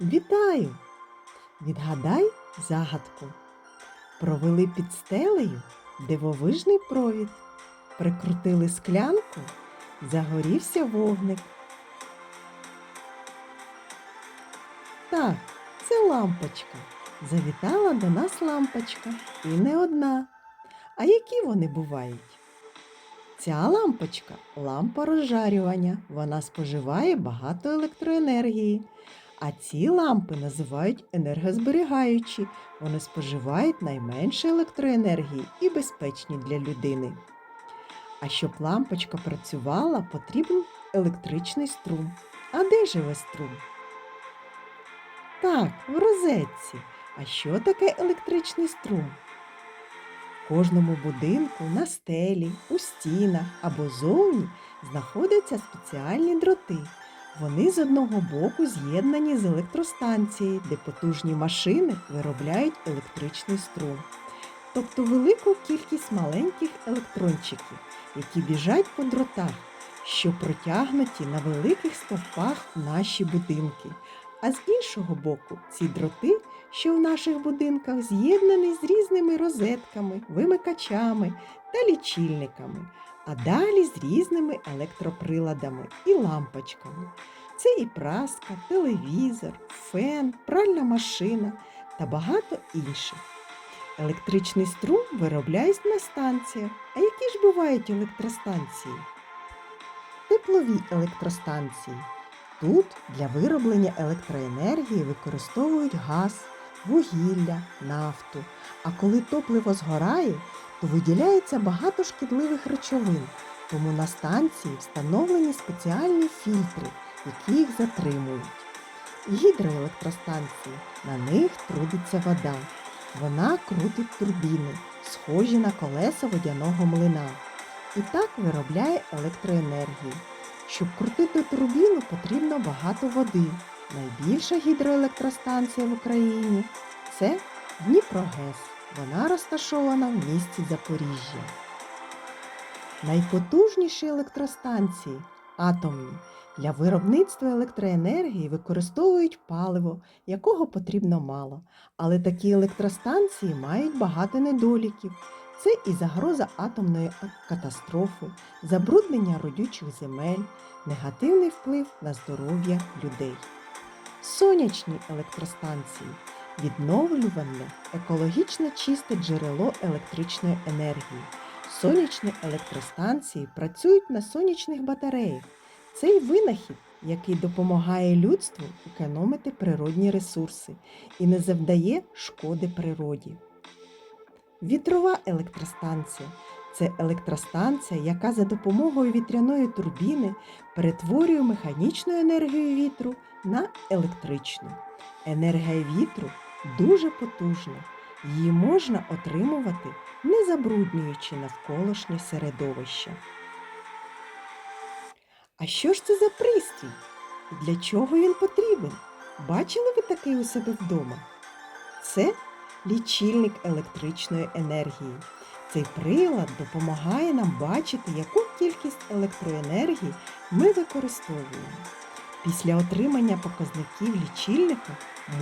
Вітаю! Відгадай загадку. Провели під стелею дивовижний провід. Прикрутили склянку, загорівся вогник. Так, це лампочка. Завітала до нас лампочка. І не одна. А які вони бувають? Ця лампочка лампа розжарювання. Вона споживає багато електроенергії. А ці лампи називають енергозберігаючі. Вони споживають найменше електроенергії і безпечні для людини. А щоб лампочка працювала, потрібен електричний струм. А де живе струм? Так, в розетці. А що таке електричний струм? В кожному будинку, на стелі, у стінах або зовні знаходяться спеціальні дроти. Вони з одного боку з'єднані з електростанцією, де потужні машини виробляють електричний струм, тобто велику кількість маленьких електрончиків, які біжать по дротах, що протягнуті на великих стовпах наші будинки. А з іншого боку, ці дроти, що в наших будинках з'єднані з різними розетками, вимикачами та лічильниками, а далі з різними електроприладами і лампочками. Це і праска, телевізор, фен, пральна машина та багато інших. Електричний струм виробляють на станціях. А які ж бувають електростанції? Теплові електростанції. Тут для вироблення електроенергії використовують газ, вугілля, нафту. А коли топливо згорає, виділяється багато шкідливих речовин. Тому на станції встановлені спеціальні фільтри, які їх затримують. Гідроелектростанції на них трудиться вода. Вона крутить турбіни, схожі на колеса водяного млина. І так виробляє електроенергію. Щоб крутити турбіну, потрібно багато води. Найбільша гідроелектростанція в Україні це Дніпрогес. Вона розташована в місті Запоріжжя. Найпотужніші електростанції атомні. Для виробництва електроенергії використовують паливо, якого потрібно мало. Але такі електростанції мають багато недоліків. Це і загроза атомної катастрофи, забруднення родючих земель, негативний вплив на здоров'я людей. Сонячні електростанції відновлюване, екологічно чисте джерело електричної енергії. Сонячні електростанції працюють на сонячних батареях. Цей винахід, який допомагає людству економити природні ресурси і не завдає шкоди природі. Вітрова електростанція це електростанція, яка за допомогою вітряної турбіни перетворює механічну енергію вітру на електричну. Енергія вітру дуже потужна. Її можна отримувати, не забруднюючи навколишнє середовище. А що ж це за пристрій? Для чого він потрібен? Бачили ви такий у себе вдома? Це лічильник електричної енергії. Цей прилад допомагає нам бачити, яку кількість електроенергії ми використовуємо. Після отримання показників лічильника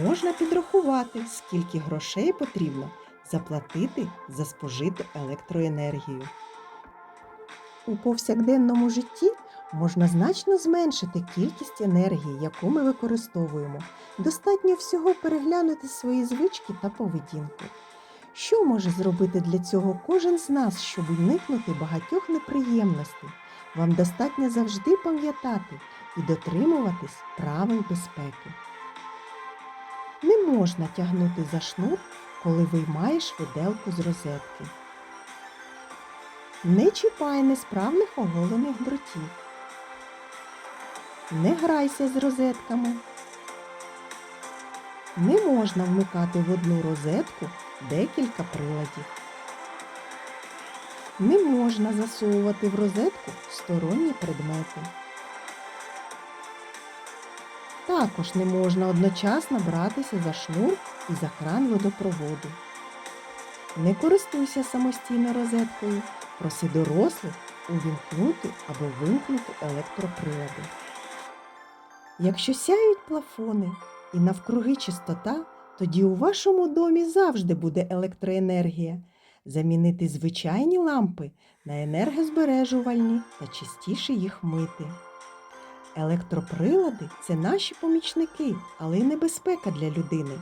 можна підрахувати, скільки грошей потрібно заплатити за спожиту електроенергію. У повсякденному житті можна значно зменшити кількість енергії, яку ми використовуємо. Достатньо всього переглянути свої звички та поведінку. Що може зробити для цього кожен з нас, щоб уникнути багатьох неприємностей? Вам достатньо завжди пам'ятати і дотримуватись правил безпеки. Не можна тягнути за шнур, коли виймаєш виделку з розетки. Не чіпай несправних оголених дротів. Не грайся з розетками. Не можна вмикати в одну розетку декілька приладів. Не можна засовувати в розетку сторонні предмети. Також не можна одночасно братися за шнур і за кран водопроводу. Не користуйся самостійно розеткою, проси дорослих увімкнути або вимкнути електроприлади. Якщо сяють плафони і навкруги чистота, тоді у вашому домі завжди буде електроенергія. Замінити звичайні лампи на енергозбережувальні та частіше їх мити. Електроприлади це наші помічники, але й небезпека для людини.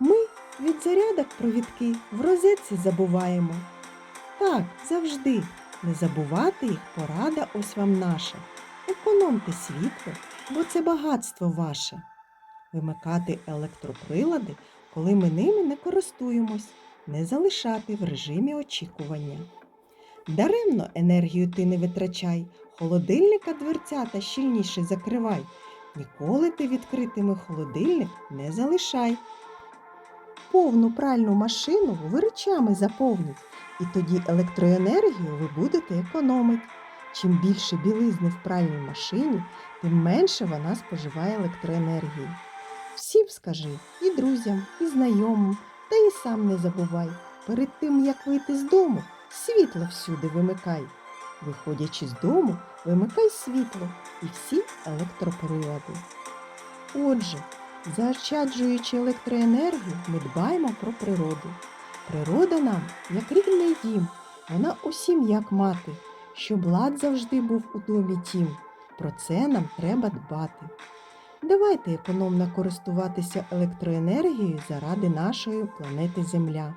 Ми від зарядок провідки в розетці забуваємо. Так, завжди. Не забувати їх порада ось вам наша. Економте світло, бо це багатство ваше. Вимикати електроприлади, коли ми ними не користуємось, не залишати в режимі очікування. Даремно енергію ти не витрачай, холодильника дверцята щільніше закривай. Ніколи ти відкритими холодильник не залишай. Повну пральну машину ви речами і тоді електроенергію ви будете економити. Чим більше білизни в пральній машині, тим менше вона споживає електроенергії. Всім скажи і друзям, і знайомим, та і сам не забувай. Перед тим, як вийти з дому, світло всюди вимикай. Виходячи з дому, вимикай світло і всі електроприлади. Отже, заощаджуючи електроенергію, ми дбаємо про природу. Природа нам, як рідний дім, вона усім як мати, щоб лад завжди був у домі тім. Про це нам треба дбати. Давайте економно користуватися електроенергією заради нашої планети Земля,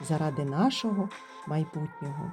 заради нашого майбутнього.